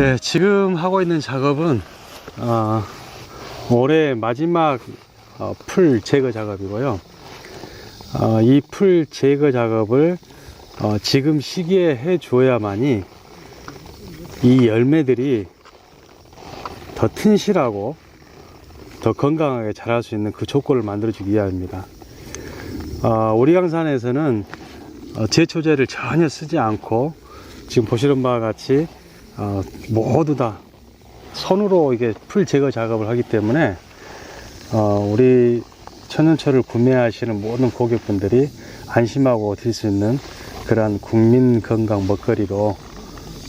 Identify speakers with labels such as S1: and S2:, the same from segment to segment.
S1: 네, 지금 하고 있는 작업은 어, 올해 마지막 어, 풀 제거 작업이고요. 어, 이 풀 제거 작업을 어, 지금 시기에 해줘야만이 이 열매들이 더 튼실하고 더 건강하게 자랄 수 있는 그 조건을 만들어주기 위함입니다. 어, 오리강산에서는 어, 제초제를 전혀 쓰지 않고 지금 보시는 바와 같이 어, 모두 다 손으로 이게 풀 제거 작업을 하기 때문에 어, 우리 천연초를 구매하시는 모든 고객분들이 안심하고 드실 수 있는 그러한 국민 건강 먹거리로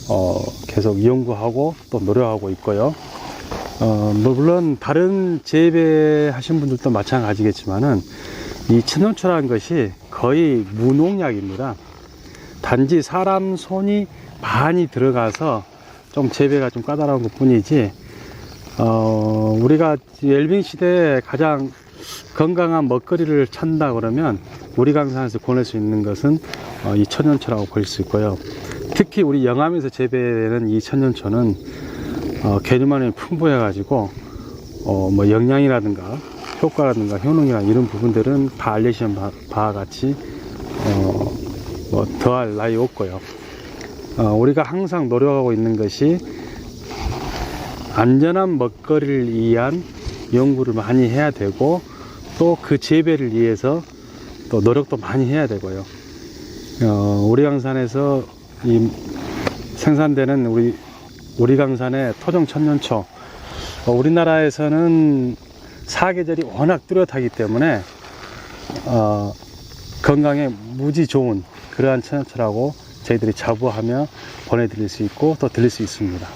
S1: 어, 계속 연구하고 또 노력하고 있고요. 어, 물론 다른 재배하신 분들도 마찬가지겠지만은 이 천연초라는 것이 거의 무농약입니다. 단지 사람 손이 많이 들어가서 좀 재배가 좀 까다로운 것 뿐이지, 어, 우리가 엘빙 시대에 가장 건강한 먹거리를 찾는다 그러면 우리 강산에서 보낼 수 있는 것은 어, 이 천연초라고 볼 수 있고요. 특히 우리 영암에서 재배되는 이 천연초는 어, 개념만이 풍부해 가지고 어, 뭐 영양이라든가 효과라든가 효능이나 이런 부분들은 다 알려진 바, 바와 같이 어, 뭐 더할 나위 없고요. 어, 우리가 항상 노력하고 있는 것이 안전한 먹거리를 위한 연구를 많이 해야 되고 또 그 재배를 위해서 또 노력도 많이 해야 되고요. 어, 우리 강산에서 이 생산되는 우리 우리 강산의 토종 천년초 어, 우리나라에서는 사계절이 워낙 뚜렷하기 때문에 어, 건강에 무지 좋은 그러한 천연초라고 저희들이 자부하며 보내드릴 수 있고 또 드릴 수 있습니다.